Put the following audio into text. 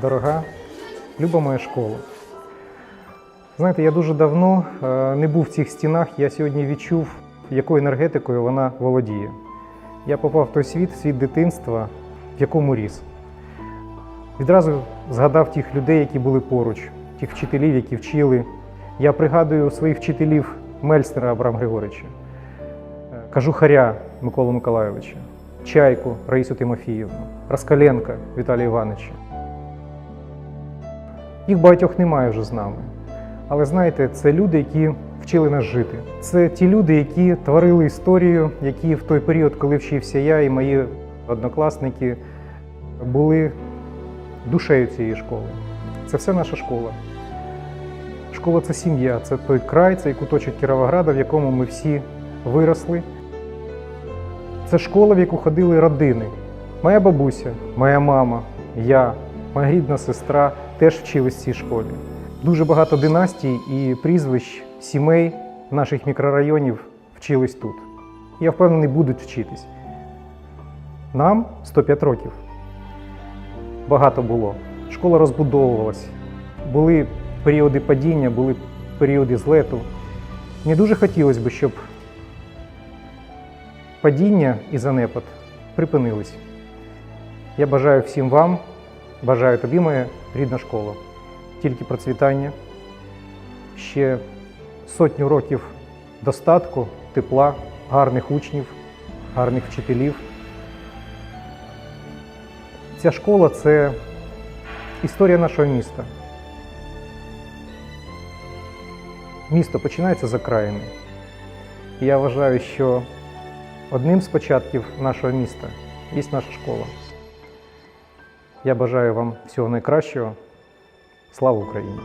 дорога, люба моя школа. Знаєте, я дуже давно е, не був в цих стінах, я сьогодні відчув, якою енергетикою вона володіє. Я попав в той світ, світ дитинства, в якому ріс. Відразу згадав тих людей, які були поруч, тих вчителів, які вчили. Я пригадую своїх вчителів Мельснера Абрама Григоровича, е, Кажухаря Миколу Миколайовича, Чайку Раїсу Тимофіївну, Раскаленка Віталія Івановича. Їх багатьох немає вже з нами. Але знаєте, це люди, які вчили нас жити. Це ті люди, які творили історію, які в той період, коли вчився я і мої однокласники, були душею цієї школи. Це все наша школа. Школа це сім'я, це той край, цей куточок Кіровограда, в якому ми всі виросли. Це школа, в яку ходили родини. Моя бабуся, моя мама, я, моя рідна сестра теж вчились в цій школі. Дуже багато династій і прізвищ сімей наших мікрорайонів вчились тут. Я впевнений, будуть вчитись. Нам 105 років. Багато було. Школа розбудовувалась. Були періоди падіння, були періоди злету. Мені дуже хотілося б, щоб падіння і занепад припинились. Я бажаю всім вам, бажаю тобі, моя рідна школа, тільки процвітання, ще сотню років достатку, тепла, гарних учнів, гарних вчителів. Ця школа це історія нашого міста. Місто починається з окраїни. Я вважаю, що одним з початків нашого міста є наша школа. Я бажаю вам всього найкращого. Слава Україні!